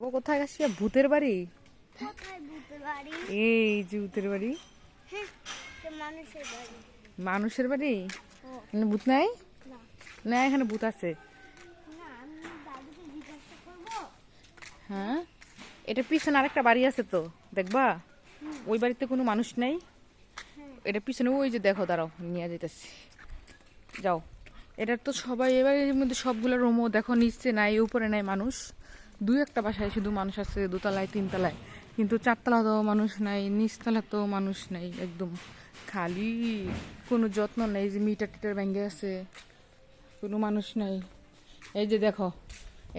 ও কোথায় গেছি ভূতের বাড়ি? এই যে ভূতের বাড়ি। হ্যাঁ মানুষের বাড়ি। ভূত নাই? না। এখানে ভূত আছে। হ্যাঁ? এটা পিছনে আরেকটা বাড়ি আছে তো দেখবা? ওই বাড়িতে কোনো মানুষ নাই? এটা পিছনে ওই যে দেখো দাঁড়াও নিয়ে যেতেছি যাও। এটার তো সবাই এবারের মধ্যে সবগুলো রুমও দেখো নিচে নাই উপরে নাই মানুষ। দুই একটা বাসায় শুধু মানুষ আছে, দোতলায়, তিনতলায়। কিন্তু চারতলা তো মানুষ নাই, নিচতলা তো মানুষ নাই একদম। খালি কোনো যত্ন নেই যে মিটার টিটার ভেঙে আছে, কোনো মানুষ নাই। এই যে দেখো,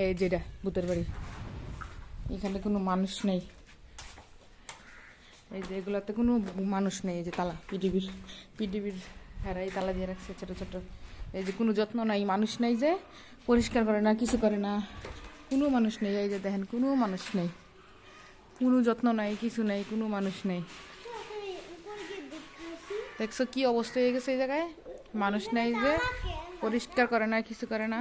এই যেটা ভূতের বাড়ি। এখানে কোনো মানুষ নেই। এই যে এগুলাতে কোনো মানুষ নেই, এই যে তালা পিডিবির পিডিবির হেরাই তালা দিয়ে রাখছে ছোট ছোট। এই যে কোনো যত্ন নাই, মানুষ নাই যে, পরিষ্কার করে না, কিছু করে না। কোনো মানুষ নেই, এই যে দেখেন, কোনো মানুষ নেই। কোনো যত্ন নাই, কিছু নাই, কোনো মানুষ নেই। দেখছ কি অবস্থা হয়ে গেছে এই জায়গায়? মানুষ নেই যে, পরিষ্কার করে না, কিছু করে না।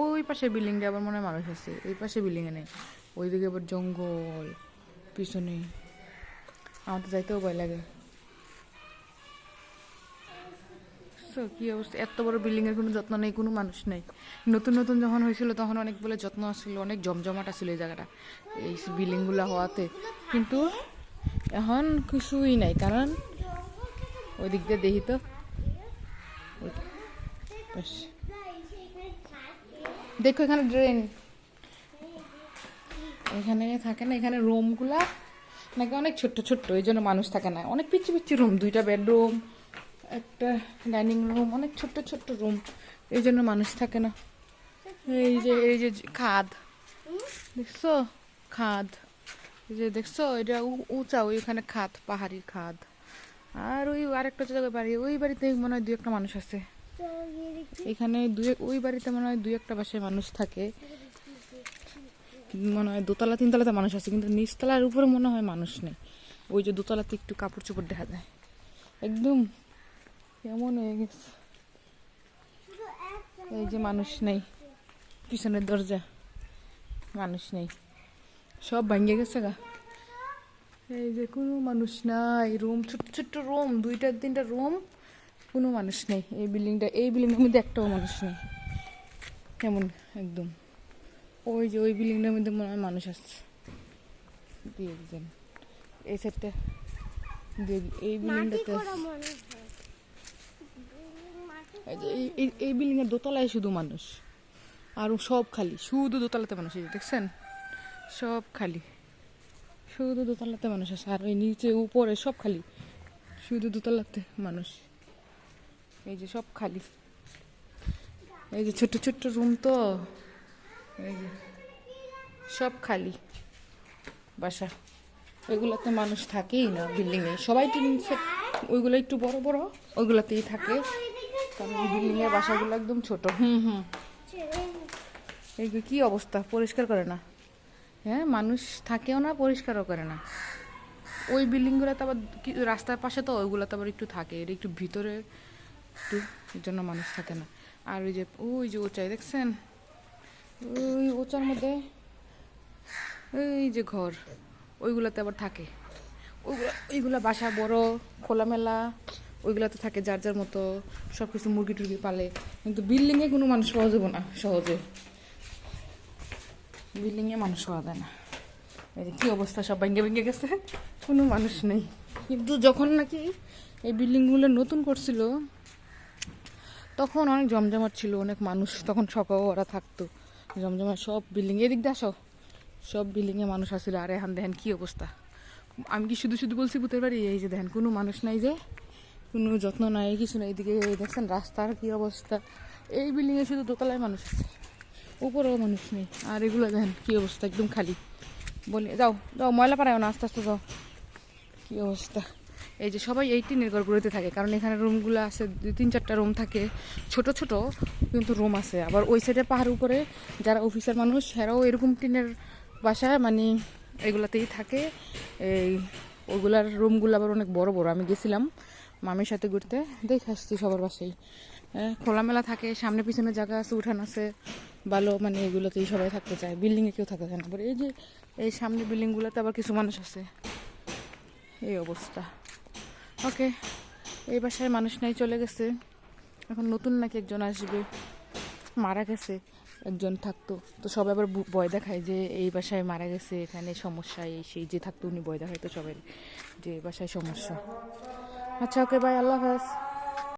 ওই পাশে বিল্ডিংটা আবার মনে হয় মানুষ আছে, এই পাশে বিল্ডিংয়ে নেই। ওইদিকে আবার জঙ্গল, পিছনে। আমার তো যাইতেও ভয় লাগে। So, কি অবস্থা এত বড় বিল্ডিং এর কোনো যত্ন নেই কোনো মানুষ নেই। নতুন নতুন যখন হয়েছিল তখন অনেক বলে যত্ন ছিল অনেক জমজমাট ছিল এই জায়গাটা এই বিল্ডিংগুলা হওয়াতে। কিন্তু এখন কিছুই নাই কারণ ওই দিক দিয়ে দেখি তো। দেখো এখানে ড্রেন এখানে থাকে না এখানে রুমগুলা নাকি অনেক ছোট্ট ছোট্ট এই জন্য মানুষ থাকে না। অনেক পিচ্ছি পিচ্ছি রুম দুইটা বেডরুম একটা ডাইনিং রুম, অনেক ছোট্ট ছোট্ট রুম। এই জন্য মানুষ থাকে না। এই যে এই যে খাদ। দেখছ? খাদ। এই যে দেখছ? এটা উঁচা, ওইখানে খাদ পাহাড়ি খাদ। আর ওই আরেকটা জায়গায় বাড়ি, ওই বাড়িতে মনে হয় দু একটা মানুষ আছে। এখানে দুই, ওই বাড়িতে মনে হয় দুই একটা বাসায় মানুষ থাকে। মনে হয় দোতলা, তিনতলাতে মানুষ আছে, কিন্তু নিচতলার উপরে মনে হয় মানুষ নেই। ওই যে দোতলাতে একটু কাপড় চোপড় দেখা যায়। একদম কেমন হয়ে গেছে? এই যে মানুষ নেই পিছনের দরজা মানুষ নেই। সব ভাঙিয়ে গেছে গা। এই যে কোনো মানুষ নাই রুম ছোট্ট ছোট্ট রুম দুইটা তিনটা রুম কোনো মানুষ নেই। এই বিল্ডিংটা এই বিল্ডিংটার মধ্যে একটাও মানুষ নেই। কেমন? একদম। ওই যে ওই বিল্ডিংটার মধ্যে মনে হয় মানুষ আসছে দুই একজন। এই সাইডটা এই বিল্ডিংটাতে এই যে এই- এই এই বিল্ডিং এর দোতলায় শুধু মানুষ। আর সব খালি। শুধু দোতলাতে মানুষ এই দেখছেন? সব খালি। শুধু দোতলাতে মানুষ আছে আর ওই নিচে উপরে সব খালি। শুধু দোতলাতে মানুষ। এই যে সব খালি। এই যে ছোট্ট ছোট্ট রুম তো। এই যে সব খালি। বাসা। ওইগুলোতে মানুষ থাকেই না বিল্ডিং এ সবাই ওইগুলো একটু বড় বড় ওইগুলোতেই থাকে। কারণ বিল্ডিং এর বাসাগুলো একদম ছোট। হুম হুম। যে কি অবস্থা? পরিষ্কার করে না। হ্যাঁ মানুষ থাকেও না, পরিষ্কারও করে না। ওই বিল্ডিংগুলো তো আবার রাস্তার পাশে তো ওইগুলো তো আবার একটু থাকে। এটা একটু ভিতরে একটু জন্য মানুষ থাকে না। আর ওই যে ওই যে ওচাই দেখছেন? ওই ওচার মধ্যে, এই যে ঘর, ওইগুলোতে আবার থাকে। ওইগুলো ওইগুলো বাসা বড়, খোলামেলা। ওইগুলোতে থাকে যার যার মতো সব কিছু মুরগি টুরগি পালে। কিন্তু বিল্ডিংয়ে কোনো মানুষ পাওয়া যাবে না সহজে। বিল্ডিংয়ে মানুষ পাওয়া যায় না। এই কী অবস্থা, সব ভেঙে ভেঙে গেছে। কোনো মানুষ নেই। কিন্তু যখন নাকি এই বিল্ডিংগুলো নতুন করছিল, তখন অনেক জমজমাট ছিল, অনেক মানুষ, তখন সকাল ওরা থাকতো। জমজমাট সব বিল্ডিং এদিক দিয়ে আসো। সব বিল্ডিংয়ে মানুষ আসছিল আর এখন দেখেন কী অবস্থা। আমি কি শুধু শুধু বলছি ভূতের বাড়ি? এই যে দেখেন, কোনো মানুষ নাই যে কোনো যত্ন নাই, কিছু নাই। এদিকে দেখছেন রাস্তার কি অবস্থা। এই বিল্ডিংয়ে শুধু দোতলায় মানুষ আছে, উপরেও মানুষ নেই। আর এগুলো দেখেন কি অবস্থা, একদম খালি। বলি যাও যাও, ময়লা পাড়ায় না, আস্তে আস্তে যাও। কি অবস্থা। এই যে সবাই এই টিনের ঘরগুলোতে থাকে, কারণ এখানে রুমগুলো আছে, দুই, তিন, চারটা রুম থাকে। ছোট ছোট কিন্তু রুম আছে। আবার ওই সাইডে পাহাড় উপরে যারা অফিসার মানুষ, সেরাও এরকম টিনের বাসায় মানে এগুলাতেই থাকে। এই ওইগুলার রুমগুলো আবার অনেক বড় বড়। আমি গেছিলাম মামির সাথে ঘুরতে। দেখে আসছি সবার হ্যাঁ, খোলামেলা থাকে সামনে পিছনে জায়গা আছে উঠান আছে ভালো মানে এগুলোতেই সবাই থাকতে চায়। বিল্ডিংয়ে কেউ থাকতে চায় না। এই যে এই সামনে বিল্ডিংগুলোতে আবার কিছু মানুষ আছে। এই অবস্থা। ওকে এই বাসায় মানুষ নাই চলে গেছে। এখন নতুন নাকি একজন আসবে। মারা গেছে একজন থাকতো। তো সবাই আবার ভয় দেখায় যে এই বাসায় মারা গেছে এখানে সমস্যা এই সেই যে থাকতো উনি ভয় দেখায় তো সবাই যে এই বাসায় সমস্যা। আচ্ছা ওকে বাই আল্লাহ হাফেজ।